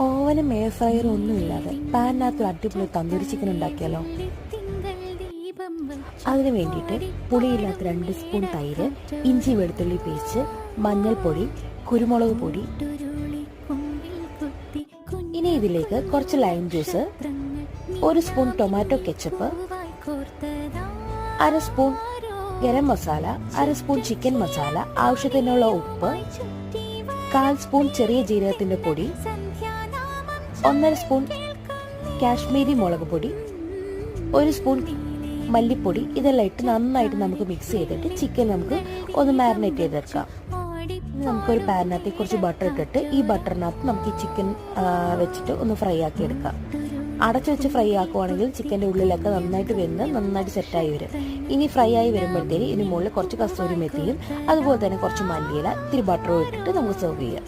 ഓവനും air ഫ്രയറും ഒന്നും ഇല്ലാതെ പാനിനകത്ത് അടിപൊളി തന്തൂരി ചിക്കൻ ഉണ്ടാക്കിയാലോ? അതിനു വേണ്ടിയിട്ട് പുളിയില്ലാത്ത രണ്ട് സ്പൂൺ തൈര് ഇഞ്ചി വെളുത്തുള്ളി പേസ്റ്റ് മഞ്ഞൾപ്പൊടി കുരുമുളക് പൊടി. ഇനി ഇതിലേക്ക് കുറച്ച് ലൈം ജ്യൂസ് ഒരു സ്പൂൺ ടൊമാറ്റോ കെച്ചപ്പ് അര സ്പൂൺ ഗരം മസാല അര സ്പൂൺ ചിക്കൻ മസാല ആവശ്യത്തിനുള്ള ഉപ്പ് കാൽ സ്പൂൺ ചെറിയ ജീരകത്തിന്റെ പൊടി ഒന്നര സ്പൂൺ കാശ്മീരി മുളക് പൊടി ഒരു സ്പൂൺ മല്ലിപ്പൊടി. ഇതെല്ലാം ഇട്ട് നന്നായിട്ട് നമുക്ക് മിക്സ് ചെയ്തിട്ട് ചിക്കൻ നമുക്ക് ഒന്ന് മാരിനേറ്റ് ചെയ്തെടുക്കാം. ഇനി നമുക്കൊരു പാനിനകത്ത് കുറച്ച് ബട്ടർ ഇട്ടിട്ട് ഈ ബട്ടറിനകത്ത് നമുക്ക് ഈ ചിക്കൻ വെച്ചിട്ട് ഒന്ന് ഫ്രൈ ആക്കി എടുക്കാം. അടച്ചു വെച്ച് ഫ്രൈ ആക്കുവാണെങ്കിൽ ചിക്കന്റെ ഉള്ളിലൊക്കെ നന്നായിട്ട് വെന്ന് നന്നായിട്ട് സെറ്റായി വരും. ഇനി ഫ്രൈ ആയി വരുമ്പോഴത്തേന് ഇതിന് മുകളിൽ കുറച്ച് കസ്തൂരി മെത്തിയും അതുപോലെ തന്നെ കുറച്ച് മല്ലിയില ഇത്തിരി ബട്ടറും ഇട്ടിട്ട് നമുക്ക് സെർവ് ചെയ്യാം.